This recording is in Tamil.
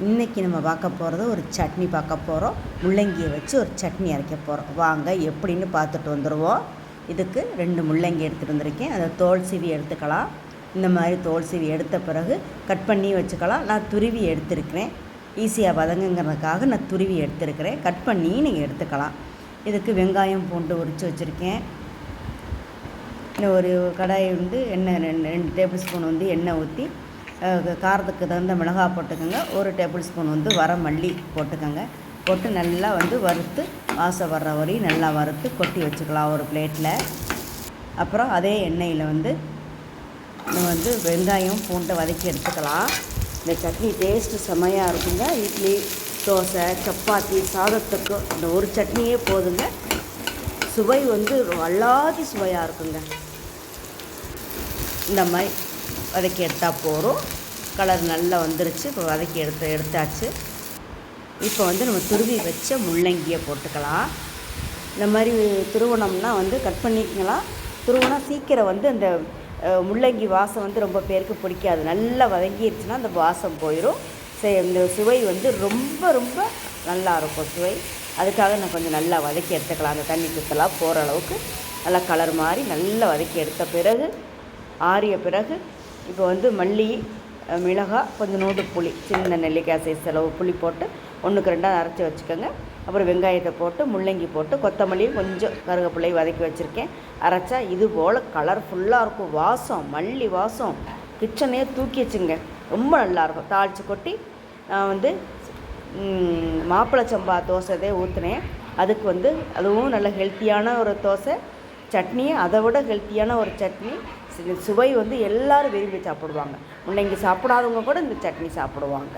இன்றைக்கி நம்ம பார்க்க போகிறது ஒரு சட்னி பார்க்க போகிறோம் முள்ளங்கியை வச்சு ஒரு சட்னி அரைக்க போகிறோம் வாங்க எப்படின்னு பார்த்துட்டு வந்துடுவோம் இதுக்கு ரெண்டு முள்ளங்கி எடுத்துகிட்டு வந்திருக்கேன். அதை தோல் சீவி எடுத்துக்கலாம். இந்த மாதிரி தோல் சீவி எடுத்த பிறகு கட் பண்ணி வச்சுக்கலாம். நான் துருவி எடுத்திருக்கிறேன். ஈஸியாக வதங்குங்கிறதுக்காக நான் துருவி எடுத்திருக்கிறேன். கட் பண்ணி நீங்கள் எடுத்துக்கலாம். இதுக்கு வெங்காயம் பூண்டு உரித்து வச்சுருக்கேன். இன்னும் ஒரு கடாயை வந்து எண்ணெய் ரெண்டு ரெண்டு டேபிள் ஸ்பூன் வந்து எண்ணெய் ஊற்றி காரத்துக்கு தகுந்த மிளகாய் போட்டுக்கோங்க. ஒரு டேபிள் ஸ்பூன் வந்து வர மல்லி போட்டுக்கோங்க. போட்டு நல்லா வந்து வறுத்து வாசம் வர்ற வரையும் நல்லா வறுத்து கொட்டி வச்சுக்கலாம் ஒரு பிளேட்டில் அப்புறம் அதே எண்ணெயில் வந்து நம்ம வந்து வெங்காயம் பூண்டை வதக்கி எடுத்துக்கலாம். இந்த சட்னி டேஸ்ட்டு செமையாக இருக்குங்க. இட்லி தோசை சப்பாத்தி சாதத்துக்கு இந்த ஒரு சட்னியே போதுங்க. சுவை வந்து வல்லாதி சுவையாக இருக்குங்க. இந்த மாதிரி வதக்கி எடுத்தால் போகிறோம் கலர் நல்லா வந்துருச்சு. இப்போ வதக்கி எடுத்து எடுத்தாச்சு. இப்போ வந்து நம்ம துருவி வச்ச முள்ளங்கியை போட்டுக்கலாம். இந்த மாதிரி துருவனம்னா வந்து கட் பண்ணிக்கலாம். துருவனா சீக்கிரம் வந்து அந்த முள்ளங்கி வாசம் வந்து ரொம்ப பேருக்கு பிடிக்காது. நல்லா வதங்கிடுச்சுன்னா அந்த வாசம் போயிடும் சரி இந்த சுவை வந்து ரொம்ப ரொம்ப நல்லா இருக்கும் சுவை. அதுக்காக நான் கொஞ்சம் நல்லா வதக்கி எடுத்துக்கலாம். அந்த தண்ணி குத்தலாம் போகிற அளவுக்கு. நல்லா கலர் மாதிரி நல்லா வதக்கி எடுத்த பிறகு ஆறிய பிறகு இப்போ வந்து மல்லி மிளகாய் கொஞ்சம் நோட்டு புளி சின்ன நெல்லிக்காய் சைஸ் அளவு புளி போட்டு ஒன்றுக்கு ரெண்டாக அரைச்சி வச்சுக்கோங்க. அப்புறம் வெங்காயத்தை போட்டு முள்ளங்கி போட்டு கொத்தமல்லியும் கொஞ்சம் கருகப்பிள்ளையும் வதக்கி வச்சுருக்கேன். அரைச்சா இது போல் கலர்ஃபுல்லாக இருக்கும். வாசம் மல்லி வாசம். கிச்சனையே தூக்கி வச்சுங்க ரொம்ப நல்லாயிருக்கும் தாளித்து கொட்டி நான் வந்து மாப்பிள்ளை சம்பா தோசை இதே ஊற்றுனேன் அதுக்கு வந்து அதுவும் நல்ல ஹெல்த்தியான ஒரு தோசை. சட்னி அதை விட ஹெல்த்தியான ஒரு சட்னி. சுவை வந்து எல்லாரும் விரும்பி சாப்பிடுவாங்க. முள்ளங்கி சாப்பிடாதவங்க கூட இந்த சட்னி சாப்பிடுவாங்க.